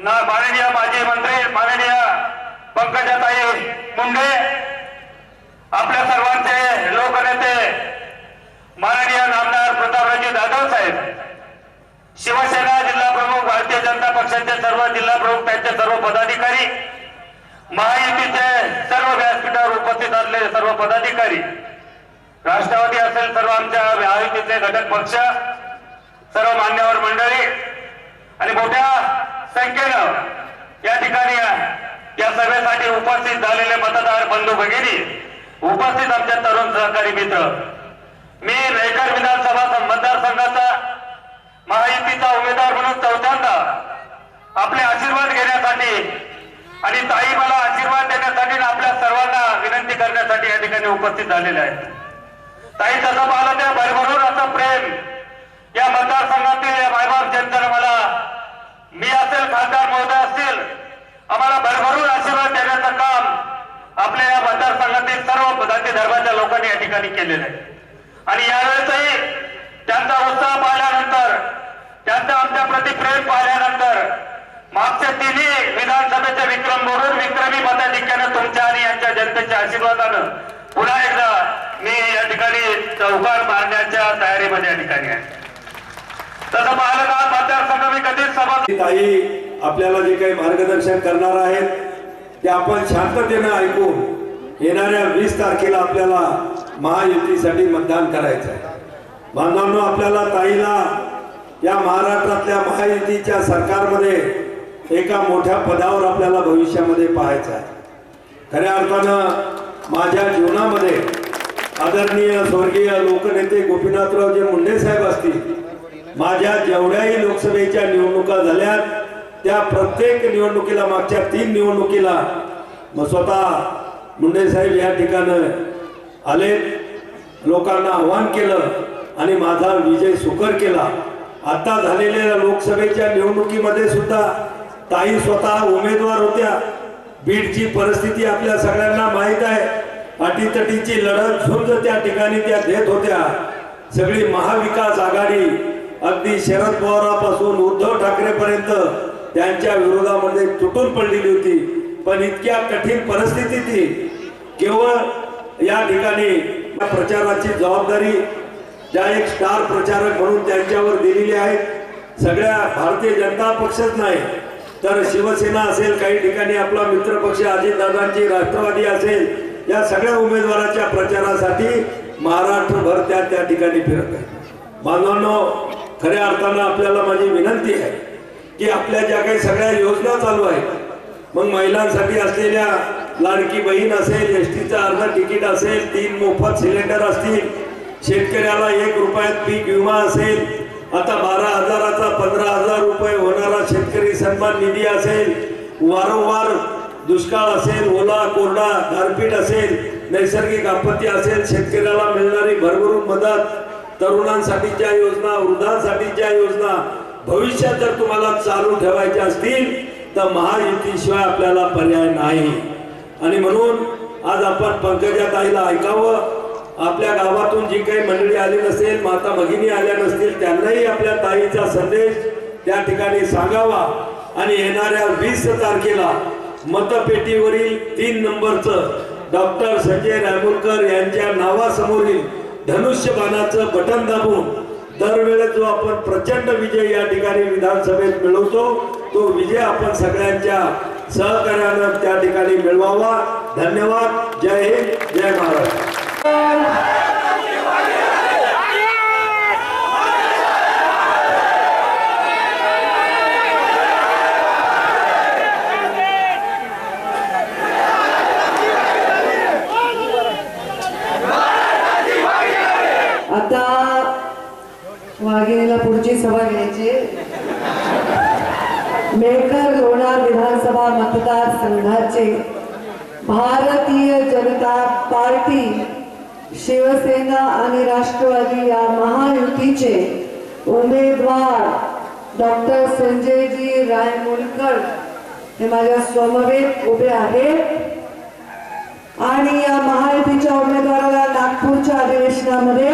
ना माननीय माजी मंत्री माननीय पंकजाताई मुंडे आपल्या सर्वांचे लोकनेते माननीय नामदार प्रतापरावजी जाधव साहेब शिवसेना जिल्हा प्रमुख भारतीय जनता पक्षाचे सर्व जिल्हा प्रमुख त्यांचे सर्व पदाधिकारी महायुतीचे सर्व व्यासपीठावर उपस्थित असलेले सर्व पदाधिकारी राष्ट्रवादी असेल सर्व आमच्या महायुतीचे घटक पक्ष सर्व मान्यवर मंडळी आणि मोठ्या संख्येनं या ठिकाणी या सभेसाठी उपस्थित झालेले मतदार बंधू भगिनी उपस्थित आमच्या तरुण सहकारी मित्र. मी रेकर विधानसभा मतदारसंघाचा महायुतीचा उमेदवार म्हणून चौथ्यांदा आपले आशीर्वाद घेण्यासाठी आणि ताई मला आशीर्वाद देण्यासाठी आपल्या सर्वांना विनंती करण्यासाठी या ठिकाणी उपस्थित झालेले आहेत. ताई तसं पाहिलं ते भरभरून असं प्रेम या मतदारसंघातील या मायबाप जनतेनं मला मी असेल खासदार महोदय असतील आम्हाला भरभरून आशीर्वाद देण्याचं काम आपल्या या मतदारसंघातील सर्व जाती धर्माच्या लोकांनी या ठिकाणी केलेलं आहे. आणि यावेळेसही त्यांचा उत्साह पाहिल्यानंतर त्यांचा आमच्या प्रति प्रेम पाहिल्यानंतर मागच्या तिन्ही विधानसभेचे विक्रम मोडून विक्रमी मताधिक्यानं तुमच्या आणि यांच्या जनतेच्या आशीर्वादानं पुन्हा एकदा मी या ठिकाणी चौकार मारण्याच्या तयारीमध्ये या ठिकाणी आहे. तसं पाहिलं का मतदारसंघ मी कधीच सभा ताई आपल्याला जे काही मार्गदर्शन करणार आहेत ते आपण शांततेनं ऐकून येणाऱ्या वीस तारखेला आपल्याला महायुतीसाठी मतदान करायचं आहे बांधवांनो आपल्याला ताईला या महाराष्ट्रातल्या महायुतीच्या सरकारमध्ये एका मोठ्या पदावर आपल्याला भविष्यामध्ये पाहायचं आहे. खऱ्या अर्थानं माझ्या जीवनामध्ये आदरणीय स्वर्गीय लोकनेते गोपीनाथरावजी मुंडे साहेब असतील माझ्या जेवढ्याही लोकसभेच्या निवडणुका झाल्या त्या प्रत्येक निवडणुकीला मागच्या तीन निवडणुकीला मग स्वतः मुंडे साहेब या ठिकाणं आले लोकांना आव्हान केलं आणि माझा विजय सुकर केला. आता झालेल्या लोकसभेच्या निवडणुकीमध्ये सुद्धा ताई स्वतः उमेदवार होत्या. बीडची परिस्थिती आपल्या सगळ्यांना माहीत आहे. अटीतटीची लढत झुंज त्या ठिकाणी त्या देत होत्या. सगळी महाविकास आघाडी अगदी शरद पवारापासून उद्धव ठाकरेपर्यंत त्यांच्या विरोधामध्ये तुटून पडलेली होती. पण इतक्या कठीण परिस्थितीत केवळ या ठिकाणी या प्रचाराची जबाबदारी ज्या एक स्टार प्रचारक म्हणून त्यांच्यावर दिलेली आहे सगळ्या भारतीय जनता पक्षच नाही. तर शिवसेना असेल काही ठिकाणी आपला मित्र पक्ष अजितदादांची राष्ट्रवादी असेल या सगळ्या उमेदवाराच्या प्रचारासाठी महाराष्ट्रभर त्या त्या ठिकाणी फिरत आहे. बांधवांनो खऱ्या अर्थानं आपल्याला माझी विनंती आहे की आपल्या ज्या काही सगळ्या योजना चालू आहेत मग महिलांसाठी असलेल्या लाडकी बहीण असेल एस टीचं अर्ध तिकीट असेल तीन मोफत सिलेंडर असतील शेतकऱ्याला एक रुपयात पीक विमा असेल आता बारा हजाराचा पंधरा हजार रुपये होणारा शेतकरी सन्मान निधी असेल वारंवार दुष्काळ असेल ओला कोरडा गारपीट असेल नैसर्गिक आपत्ती असेल शेतकऱ्याला मिळणारी भरभरून मदत तरुणांसाठीच्या योजना वृद्धांसाठीच्या योजना भविष्यात जर तुम्हाला चालू ठेवायच्या असतील तर महायुतीशिवाय आपल्याला पर्याय नाही. आणि म्हणून आज आपण पंकजा ताईला ऐकावं. आपल्या गावातून जी काही मंडळी आली नसेल माता भगिनी आल्या नसतील त्यांनाही आपल्या ताईचा संदेश त्या ठिकाणी सांगावा. आणि येणाऱ्या वीस तारखेला मतपेटीवरील तीन नंबरचं डॉक्टर संजय रायमुलकर यांच्या नावासमोरील धनुष्यबाणाचं बटन दाबून दरवेळेस जो आपण प्रचंड विजय या ठिकाणी विधानसभेत मिळवतो तो विजय आपण सगळ्यांच्या सहकार्यानं त्या ठिकाणी मिळवावा. धन्यवाद. जय हिंद. जय महाराष्ट्र आता वाघिणीला पुढची सभा घ्यायची. मेकर लोणार विधानसभा मतदारसंघाचे भारतीय जनता पार्टी शिवसेना आणि राष्ट्रवादी या महायुतीचे उमेदवार डॉक्टर संजयजी रायमुलकर हे माझ्या समवेत उभे आहेत. आणि या महायुतीच्या उमेदवाराला नागपूरच्या अधिवेशनामध्ये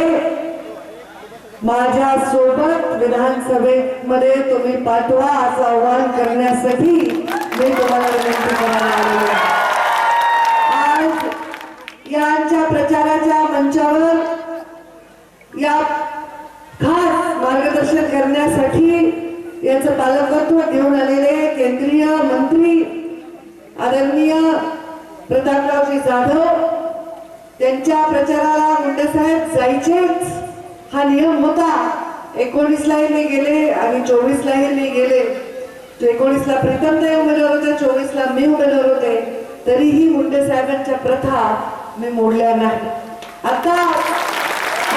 माझ्या सोबत विधानसभेमध्ये तुम्ही पाठवा असं आवाहन करण्यासाठी मी तुम्हाला विनंती करायला आलेली आज यांच्या प्रचाराच्या मंचावर या खास मार्गदर्शन करण्यासाठी याचं पालकत्व घेऊन आलेले केंद्रीय मंत्री आदरणीय प्रतापरावजी जाधव त्यांच्या प्रचाराला मुंडेसाहेब जायचेच. हा नियम होता एकोणीसलाही मी गेले आणि चोवीसलाही मी गेले. एकोणीसला प्रीतम ते उमेदवार होते चोवीसला मी उमेदवार होते. तरीही मुंडे साहेबांच्या प्रथा मी मोडल्या नाही. आता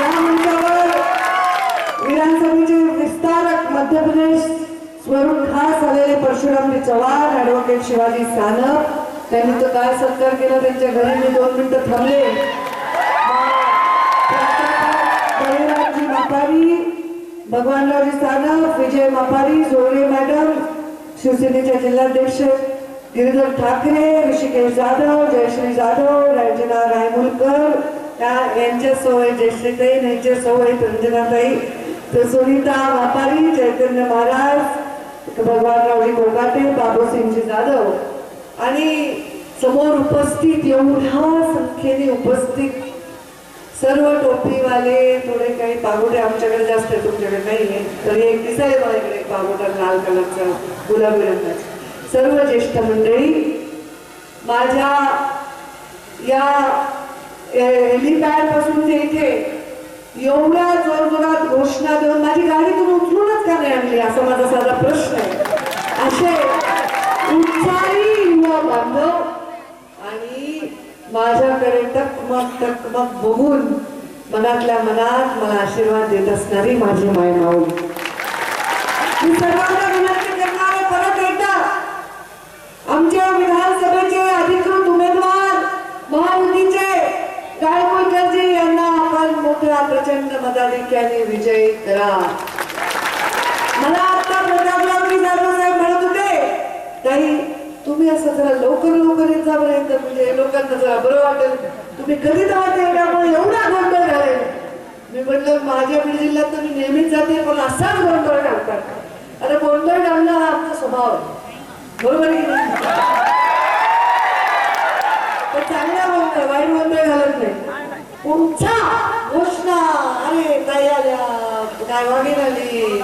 या मंचावर विधानसभेचे विस्तारक मध्य प्रदेश स्वरूप खास आलेले परशुरामजी चव्हाण ऍडव्होकेट शिवाजी सानप त्यांनी तो काय सत्कार केला त्यांच्या घरी मी दोन मिनिटं थांबले. मापारी भगवानरावजी सानप विजय मापारी जोडे मॅडम शिवसेनेच्या जिल्हाध्यक्ष गिरीधर ठाकरे ऋषिकेश जाधव जयश्री जाधव रंजना रायमुलकर यांच्या सोय जयश्रीताई यांच्या सोय रंजनाताई तर सुनीता व्यापारी चैतन्य महाराज भगवानरावजी गोगाटे बाबूसिंगजी जाधव. आणि समोर उपस्थित एवढ्या संख्येने उपस्थित सर्व टोपीवाले थोडे काही पागोटे आमच्याकडे जास्त आहे तुमच्याकडे नाही आहे तरी एक दिसायला माझ्याकडे इकडे पागोटा लाल कलरचा गुलाबी रंगाचा. सर्व ज्येष्ठ मंडळी माझ्या या हेलिपॅडपासून ते इथे एवढ्या जोरजोरात घोषणा देऊन माझी गाडी तुम्ही उचलूनच का नाही आणली? असा माझा साधा प्रश्न आहे. असे उत्साही युवा बांधव माझ्याकडे टकमक टकमक बघून मनातल्या मनात मला आशीर्वाद देत असणारी माझी माय माऊ मी सर्वांना विनंती करणार परत एकदा आमच्या विधानसभेचे अधिकृत उमेदवार महायुतीचे गायकवाडजी यांना आपण मोठ्या प्रचंड मताधिक्याने विजयी करा मला आता प्रतापराव मी साहेब म्हणत होते तरी तुम्ही असं जरा लवकर लवकर येत जा बरं तर म्हणजे लोकांना जरा बरं वाटेल. तुम्ही कधी जावा एवढ्यामुळे एवढा गोंधळ झाले मी म्हटलं माझ्या बीड जिल्ह्यात तर मी नेहमीच जाते पण असाच गोंधळ घालतात अरे गोंधळ घालणं हा आमचा स्वभाव आहे. बरोबर आहे की नाही? तर चांगला गोंधळ वाईट गोंधळ घालत नाही. पुढचा घोषणा. अरे काय आल्या काय वागेल आली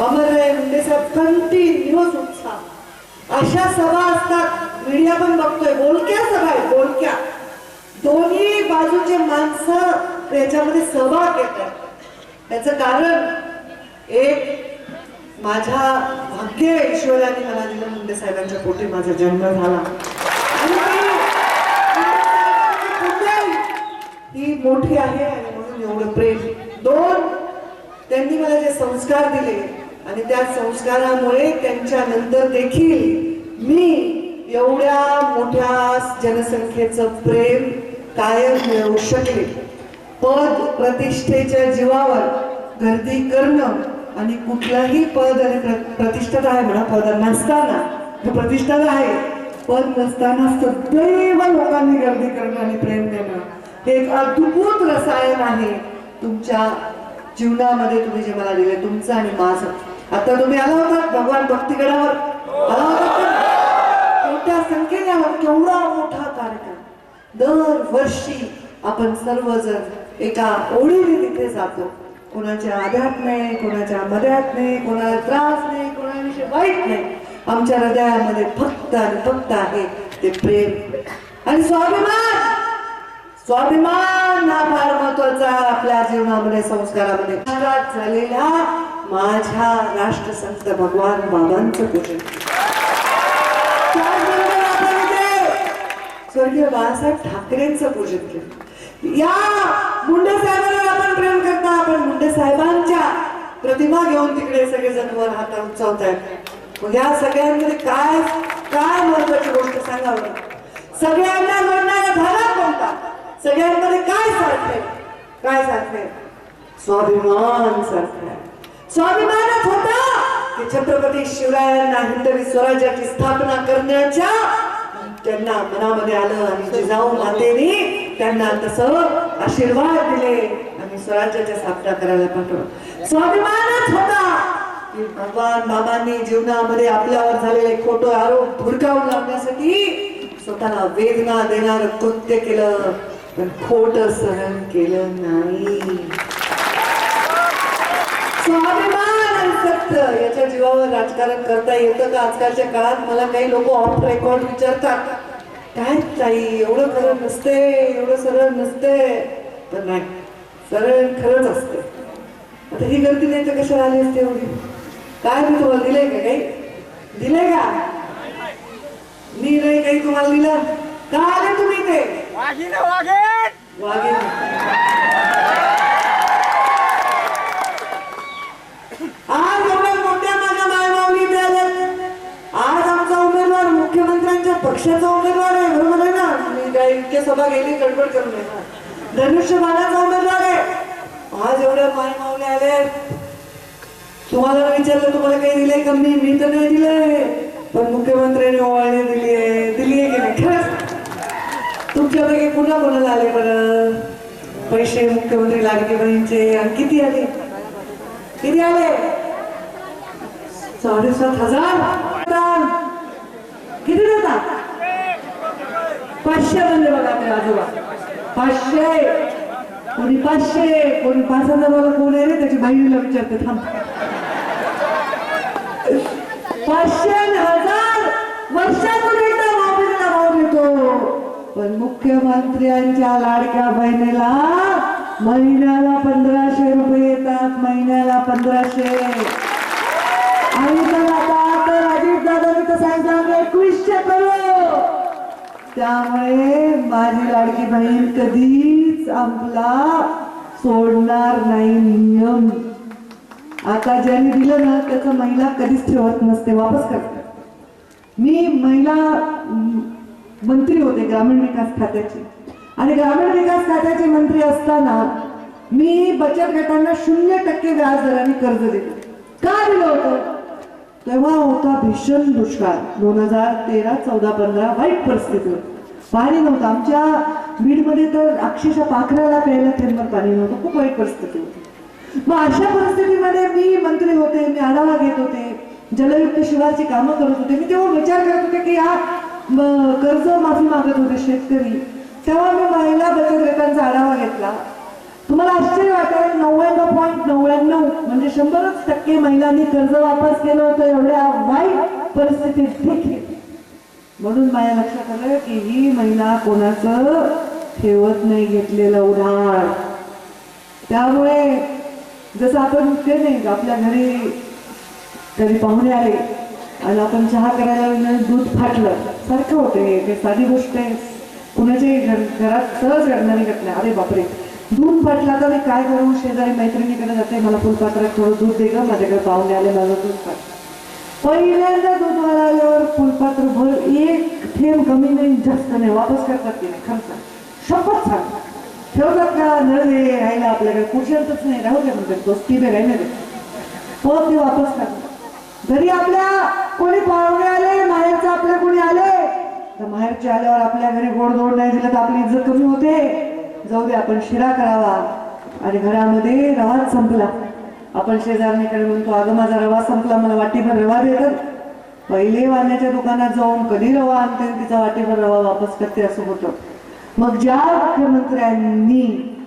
अमर राय म्हणजे कंटिन्युअस अशा सभा असतात. मीडिया पण बघतोय. बोलक्या सभा आहे बोलक्या. दोन्ही बाजूचे माणसं त्याच्यामध्ये सहभाग घेतात. त्याचं कारण एक माझ्या भाग्य ईश्वराने मला दिलं मुंडे साहेबांच्या पोटी. माझा जन्म झाला. ही मोठी आहे आणि म्हणून एवढं प्रेम. दोन त्यांनी मला जे संस्कार दिले आणि त्या संस्कारामुळे त्यांच्या नंतर देखील मी एवढ्या मोठ्या जनसंख्येचं प्रेम कायम मिळवू शकले. पद प्रतिष्ठेच्या जीवावर गर्दी करणं आणि कुठलाही पद आणि प्र- प्रतिष्ठा आहे म्हणा पद नसताना जो प्रतिष्ठा आहे. पद नसताना सदैव लोकांनी गर्दी करणं आणि प्रेम देणं हे एक अद्भुत रसायन आहे. तुमच्या जीवनामध्ये तुम्ही जे मला दिले तुमचं आणि माझं. आता तुम्ही आला होतात भगवान भक्तीगडावर? आला होता मोठ्या संख्येने आहोत केवढा मोठा कार्यक्रम. दरवर्षी आपण सर्वजण एका ओळीने तिथे जातो. कोणाच्या आध्यात नाही कोणाच्या मध्यात नाही कोणाला त्रास नाही कोणाविषयी वाईट नाही. आमच्या हृदयामध्ये फक्त आणि फक्त आहे ते प्रेम. आणि स्वाभिमान! स्वाभिमान हा फार महत्त्वाचा आपल्या जीवनामध्ये संस्कारामध्ये. झालेला माझ्या राष्ट्रसंत भगवान बाबांचं पूजन. त्याचबरोबर आपण इथे स्वर्गीय बाळासाहेब ठाकरेंचं पूजन केलं. या मुंडे साहेबांना आपण प्रेम करता. आपण मुंडे साहेबांच्या प्रतिमा घेऊन तिकडे सगळेजण वर हात उंचावत आहेत. मग या सगळ्यांमध्ये काय काय महत्वाची गोष्ट सांगा सगळ्यांना जोडणारा धागा कोणता? सगळ्यांमध्ये काय सारखे काय सारखे स्वाभिमान सारखे स्वाभिमानच होता की छत्रपती शिवरायांना हिंदवी स्वराज्याची स्थापना करण्याच्या त्यांना मनामध्ये आलं आणि जिजाऊ मातेने त्यांना तसं आशीर्वाद दिले आणि स्वराज्याच्या स्थापना करायला पाठवलं. स्वाभिमानच होता की भगवान बाबांनी जीवनामध्ये आपल्यावर झालेले खोटो आरोप भुरकावून लावण्यासाठी स्वतःला वेदना देणार कृत्य केलं पण खोट सहन केलं नाही. स्वाभिमान सत्य याच्या जीवावर राजकारण करता येतं का? आजकालच्या काळात मला काही लोक ऑफ रेकॉर्ड विचारतात. काय ताई एवढं खरं नसते एवढं सरळ नसते तर नाही सरळ खरंच असते आता ही गर्दी नाही तर कशाला आली असते एवढी? काय मी तुम्हाला दिलंय का काही? दिलंय का? मी नाही काही तुम्हाला दिलं. का आले तुम्ही ते वाघीण आज पक्षाचा उमेदवार आहे बरोबर आहे ना मी काय इतक्या सभा गेली गडबड करून नये. ना धनुष्यबाणाचा उमेदवार आहे. आज एवढ्या मायमाऊली आले तुम्हाला जर विचारलं तुम्हाला काही दिलंय का? मी मी तर नाही दिलंय. पण मुख्यमंत्र्यांनी ओवाळणी दिली आहे. दिली आहे की नाही? खरंच. तुमच्यापैकी पुन्हा कोणाला आले बरं? पैसे मुख्यमंत्री लाडके बहिणीचे आणि किती आले? किती आले? साडेसात हजार. किती देतात पाचशे म्हणजे बघा आपले आजोबा. पाचशे. कोणी पाचशे कोणी पाच हजाराला कोण आहे रे त्याची बहिणीला विचारते थांब. पाचशे हजार. वर्षातून एकदा बाबीला भाव मिळतो पण मुख्यमंत्र्यांच्या लाडक्या बहिणीला महिन्याला पंधराशे रुपये येतात महिन्याला पंधराशे. आणि तर आता तर अजित दादा तर सांगितलं एकवीसशे करू त्यामुळे माझी लाडकी बहीण कधीच आपला सोडणार नाही नियम. आता ज्यांनी दिलं ना त्याचं महिला कधीच ठेवत नसते वापस करते मी महिला मंत्री होते ग्रामीण विकास खात्याची. आणि ग्रामीण विकास खात्याचे मंत्री असताना मी बचत गटांना शून्य टक्के व्याज दराने कर्ज दिलं. का दिलं होतं? तेव्हा होता भीषण दुष्काळ. दोन हजार तेरा चौदा पंधरा वाईट परिस्थिती होती. पाणी नव्हतं. आमच्या बीडमध्ये तर अक्षरशः पाखराला प्यायला थेंबर पाणी नव्हतं. खूप वाईट परिस्थिती होती. मग अशा परिस्थितीमध्ये मी मंत्री होते मी आढावा घेत होते जलयुक्त शिवारची कामं करत होते. मी तेव्हा विचार करत होते की या कर्ज माफी मागत होते शेतकरी. तेव्हा मी महिला बचत गटांचा आढावा घेतला. तुम्हाला आश्चर्य वाटेल नव्याण्णव शंभरच टक्के महिलांनी कर्ज वापस केलं होतं एवढ्या वाईट परिस्थितीत देखील. म्हणून माझ्या लक्षात आलं की ही महिला कोणाचं ठेवत नाही घेतलेलं उधार. त्यामुळे जसं आपण ते नाही आपल्या घरी कधी पाहुणे आले आणि आपण चहा करायला दूध फाटलं. सारखं होते हे साधी गोष्ट आहे. कुणाच्याही घर- घरात सहज घडणारी घटना. अरे बापरे. दूध पटला तर मी काय करू? शेजारी मैत्रिणीकडे जाते मला फुलपात्रात थोडं दूध दे गं माझ्याकडे पाहुणे आले माझं दूध पाठ पहिल्यांदा दूधवाला आल्यावर फुलपात्र भर एक थेंब कमी नाही जास्त नाही वापस करतात तिने नाही? खर्च शपथ सांग. ठेवतात का? नळे राहिला आपल्याकडे. कुशलतच नाही. राहू द्या म्हणतात दोस्ती बे राहिले हो ते वापस करतात. जरी आपल्या कोणी पाहुणे आले माहेरचे आपल्या कोणी आले तर माहेरचे आल्यावर आपल्या घरी गोडधोड नाही दिलं तर आपली इज्जत कमी होते. जाऊ दे आपण शिरा करावा. आणि घरामध्ये रवाच संपला. आपण शेजारणीकडे म्हणतो अगं माझा रवा संपला मला वाटीभर रवा दे पहिले वाण्याच्या दुकानात जाऊन कधी रवा आणते तिचा वाटीभर रवा वापस करते असं होतं. मग ज्या मुख्यमंत्र्यांनी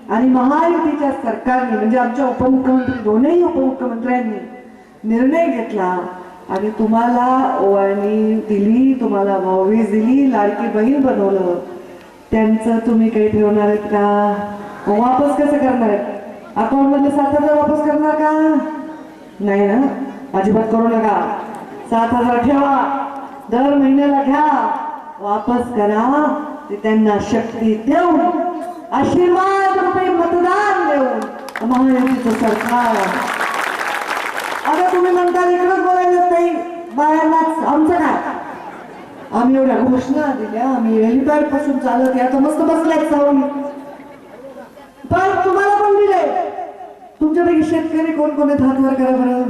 आणि महायुतीच्या सरकारने म्हणजे आमच्या उपमुख्यमंत्री दोनही उपमुख्यमंत्र्यांनी निर्णय घेतला आणि तुम्हाला ओवाळणी दिली तुम्हाला भाऊबीज दिली लाडकी बहीण बनवलं त्यांचं तुम्ही काही ठेवणार आहेत का? वापस कसं करणार आहेत? अकाउंटमध्ये सात हजार वापस करणार का? नाही ना? अजिबात करू नका. सात हजार ठेवा. दर महिन्याला घ्या. वापस करा. ते त्यांना शक्ती देऊन आशीर्वाद रुपये मतदान देऊन महायुतीचं सरकार. आता तुम्ही म्हणता इकडंच बोलायला नाही. बाहेरलाच आमचं काय आम्ही एवढ्या घोषणा दिल्या. आम्ही हेलिपॅडपासून चालत या तर मस्त बसल्यात जाऊन. पण तुम्हाला पण दिले तुमच्यापैकी शेतकरी कोण कोण आहेत हातवर करा बरं?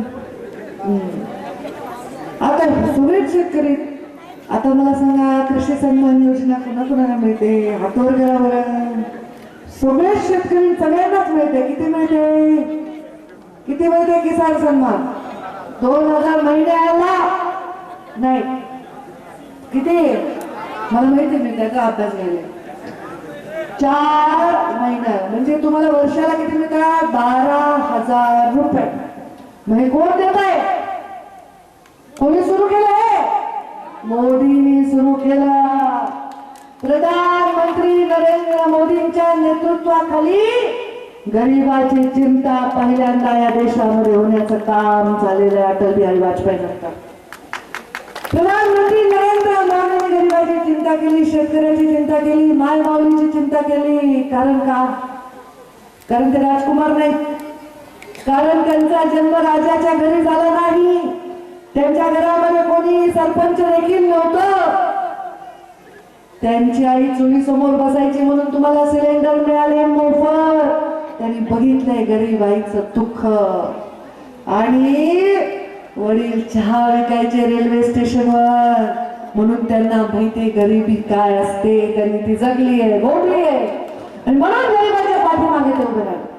आता सगळेच शेतकरी. आता मला सांगा कृषी सन्मान योजना कोणा कोणाला मिळते? हातवर करा बरं सगळेच शेतकरी सगळ्यांनाच मिळते. किती मिळते? किती मिळते किसान सन्मान? दोन हजार महिन्याला नाही. किती? मला माहिती मी त्याचा अभ्यास घ्यायला चार महिना. म्हणजे तुम्हाला वर्षाला किती मिळतात? बारा हजार रुपये. म्हणजे कोण देत आहे कोणी सुरू केलंय? मोदींनी सुरू केलं. प्रधानमंत्री नरेंद्र मोदींच्या नेतृत्वाखाली गरिबाची चिंता पहिल्यांदा या देशामध्ये होण्याचं काम चाललेलं आहे. अटल बिहारी वाजपेयी नंतर प्रधानमंत्री नरेंद्र मोदींनी गरिबाची चिंता केली शेतकऱ्याची चिंता केली मायमाऊलीची चिंता केली. कारण का? कारण ते राजकुमार नाही कारण त्यांचा जन्म राजाच्या घरी झाला नाही. त्यांच्या घरामध्ये कोणी सरपंच देखील नव्हतं. त्यांची आई चोळी समोर बसायची म्हणून तुम्हाला सिलेंडर मिळाले मोफत. त्यांनी बघितलंय गरीब आईचं दुःख. आणि वडील चहा विकायचे रेल्वे स्टेशनवर. म्हणून त्यांना माहिती गरिबी काय असते त्यांनी ती जगली आहे बोलली आहे. आणि म्हणून गरिबाच्या पाठीमागे ते उभे राहिले.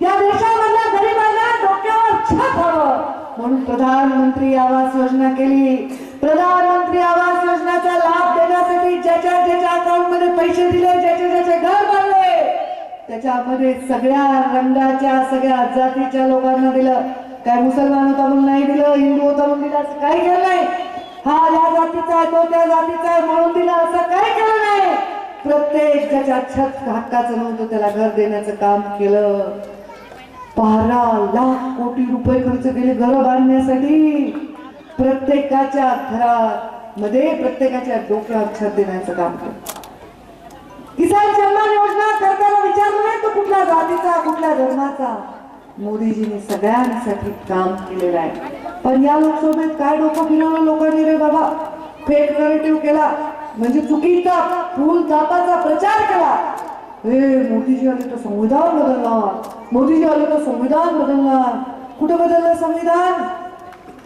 या देशामधल्या गरिबांना डोक्यावर छत हवं. म्हणून प्रधानमंत्री आवास योजना केली. प्रधानमंत्री आवास योजनेचा लाभ देण्यासाठी ज्याच्या ज्याच्या अकाउंटमध्ये पैसे दिले ज्याचे ज्याचे घर बांधले त्याच्यामध्ये सगळ्या रंगाच्या सगळ्या जातीच्या लोकांना दिलं. काय मुसलमान होता म्हणून नाही दिलं हिंदू होता म्हणून दिलं असं काही केलं नाही. हा या जातीचा आहे तो त्या जातीचा आहे म्हणून दिला असं काही केलं नाही. प्रत्येक ज्याच्या छत हक्काचं नव्हतं त्याला घर देण्याचं काम केलं. बारा लाख कोटी रुपये खर्च केले घर बांधण्यासाठी. प्रत्येकाच्या घरात मध्ये प्रत्येकाच्या डोक्यावर छत देण्याचं काम केलं. किसान सन्मान योजना करताना विचारलं नाही तो कुठल्या जातीचा कुठल्या धर्माचा. मोदीजींनी सगळ्यांसाठी काम केलेलं आहे. पण या लोकसभेत काय डोकं फिरवलं लोकांनी रे बाबा? फेक नरेटिव्ह केला. म्हणजे चुकीचा फुल जापाचा प्रचार केला. हे मोदीजी आले तर संविधान बदलणार. मोदीजी आले तर संविधान बदलणार. कुठं बदललं संविधान?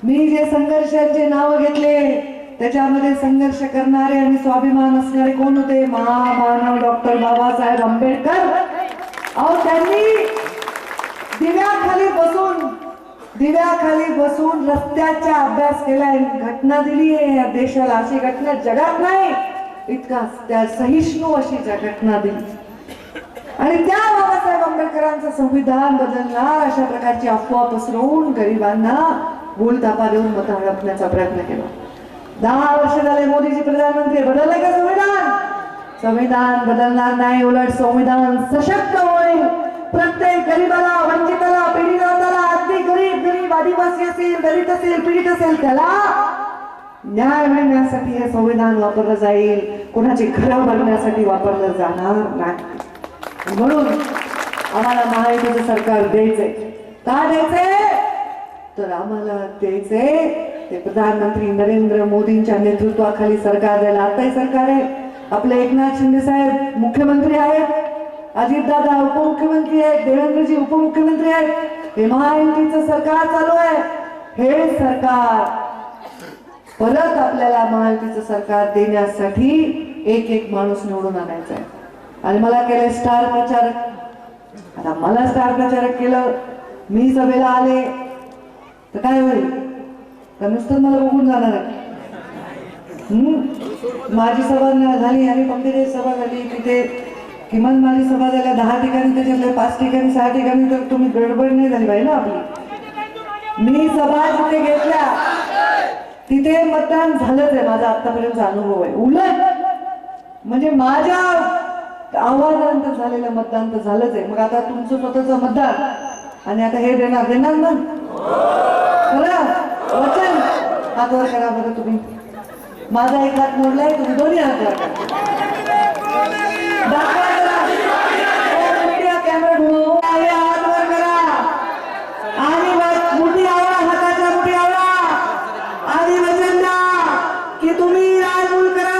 मी जे संघर्षांचे नाव घेतले त्याच्यामध्ये संघर्ष करणारे आणि स्वाभिमान असणारे कोण होते? महामानव डॉक्टर बाबासाहेब आंबेडकर. अहो त्यांनी दिव्याखाली बसून दिव्याखाली बसून रस्त्याचा अभ्यास केलाय घटना दिली आहे या देशाला. अशी घटना जगात नाही इतका त्या सहिष्णू अशी घटना दिली. आणि त्या बाबासाहेब आंबेडकरांचं संविधान बदलणार अशा प्रकारची अफवा पसरवून गरिबांना भूलतापा देऊन मत हडपण्याचा प्रयत्न केला. दहा वर्ष झाले मोदीजी प्रधानमंत्री बदलले का संविधान? संविधान बदलणार नाही उलट संविधान सशक्त होईल. प्रत्येक गरीबाला वंचिताला पीडिताला अगदी गरीब गरीब आदिवासी असेल दलित असेल पीडित असेल त्याला न्याय मिळण्यासाठी हे संविधान वापरलं जाईल. कोणाची घरं भरण्यासाठी वापरलं जाणार नाही. म्हणून आम्हाला महायुतीचं सरकार द्यायचंय. का द्यायचंय? तर आम्हाला द्यायचंय ते प्रधानमंत्री नरेंद्र मोदींच्या नेतृत्वाखाली सरकार द्यायला आताही सरकार आहे. आपले एकनाथ शिंदे साहेब मुख्यमंत्री आहेत. अजितदादा उपमुख्यमंत्री आहेत देवेंद्रजी उपमुख्यमंत्री आहेत. हे महायुतीचं सरकार चालू आहे. हे सरकार परत आपल्याला महायुतीचं सरकार देण्यासाठी एक एक माणूस निवडून आणायचा आहे. आणि मला केलं स्टार प्रचारक. आता मला स्टार प्रचारक केलं मी सभेला आले. तर काय होईल? तर नुसतं मला बघून जाणार आहे. माझी सभा झाली आणि पंकजाची सभा झाली तिथे किमान माझी सभा झाल्या दहा ठिकाणी त्याच्यातल्या पाच ठिकाणी सहा ठिकाणी तर तुम्ही गडबड नाही झाली पाहिजे ना आपली. मी सभा जिथे घेतल्या तिथे मतदान झालंच आहे माझा आतापर्यंतचा अनुभव आहे. उलट म्हणजे माझ्या आव्हानानंतर झालेलं मतदान तर झालंच आहे. मग आता तुमचं स्वतःचं मतदान आणि आता हे देणार देणार ना? खरं वचन. हात वर करा बरं तुम्ही. माझा एक हात मोडलाय तुम्ही दोन्ही हात दाखवा. sepulcra